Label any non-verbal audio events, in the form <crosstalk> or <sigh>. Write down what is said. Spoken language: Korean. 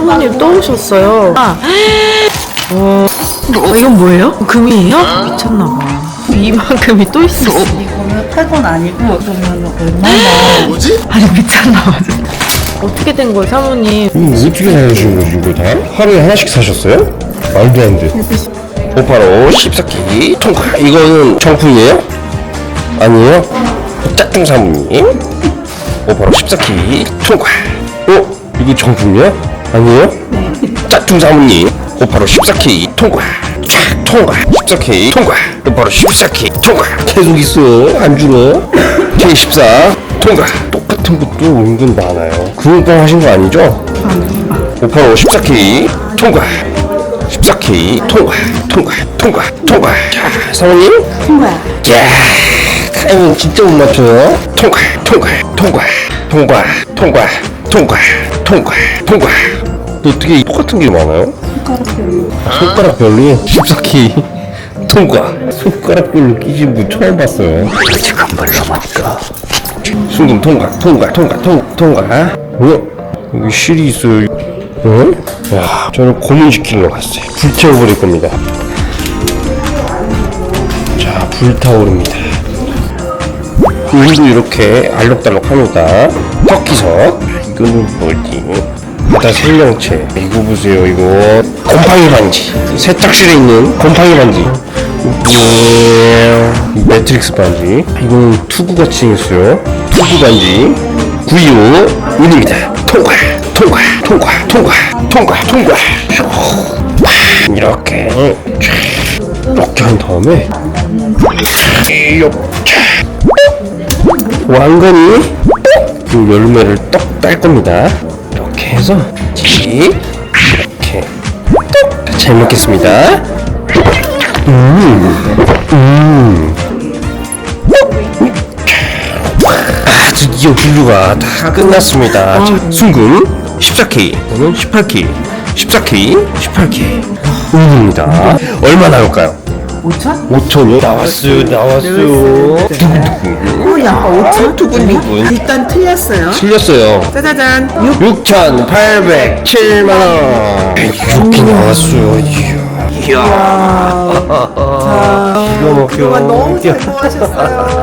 사모님 또 오셨어요. 아, 어, 어, 이건 뭐예요? 금이에요? 미쳤나봐. 이만큼이 또 있어. 이거는 8번 아니고 그러면 얼마나 뭐지? 아니 미쳤나봐. 진짜. 어떻게 된 거예요, 사모님? 이거 어떻게 사신 거지 이거 다? 하루에 하나씩 사셨어요? 말도 안 돼. 오파로 14K 통과. 이거는 정품이에요? 아니에요? 짜증 사모님. 오파로 14K 통과. 어? 이거 정품이야? 아니에요? 짜증 사모님. 오파로 14K 통과. 쫙 통과. 14K 통과. 오파로 14K 통과. 계속 있어. 안 줄어. K14 통과. 똑같은 것도 은근 많아요. 구운빵 하신 거 아니죠? 585 14K 통과 14K 통과 통과 통과 통과 자 사모님 통과야. 야 타이밍 진짜 못 맞춰요 통과 통과 통과 통과 통과 통과 통과 통과 너 어떻게 똑같은 게 많아요? 손가락 별로. 14K 통과. 손가락 별로 끼신 분 처음 봤어요. 지금 물러볼까. 순금 통과 통과 통과 통, 통과. 어? 여기 실이 있어요. 어? 야 저는 고문시키러 갔어요. 불태워버릴 겁니다. 자 불타오릅니다. 물도 이렇게 알록달록합니다. 터키석. 이거는 뭐지 바다 생명체 이거 보세요 이거. 곰팡이 반지. 세탁실에 있는 곰팡이 반지. 이 매트릭스 반지. 이거는 투구같이 생겼어요? 투구 반지. 구이오 운입니다 통과 통과 통과 통과 통과 통과. 이렇게. 이렇게 한 다음에 왕건이 이 열매를 떡 딸 겁니다. 이렇게 해서 지 이렇게 떡. 잘 먹겠습니다. 아, 드디어 분류가 다 끝났습니다. 자, 순금 14K, 저는 18K, 14K, 18K. 운입니다. 얼마 나올까요? 5천? 5천이요? 나왔어요, 나왔어요. 두근두근. 야, 5천? 두근두근. 일단 틀렸어요. 틀렸어요. 짜자잔. 6 6,807만원. 이렇게 나왔어요. 이야. 이야. <laughs> 기가 막혀. 너무 잘 모아셨어요.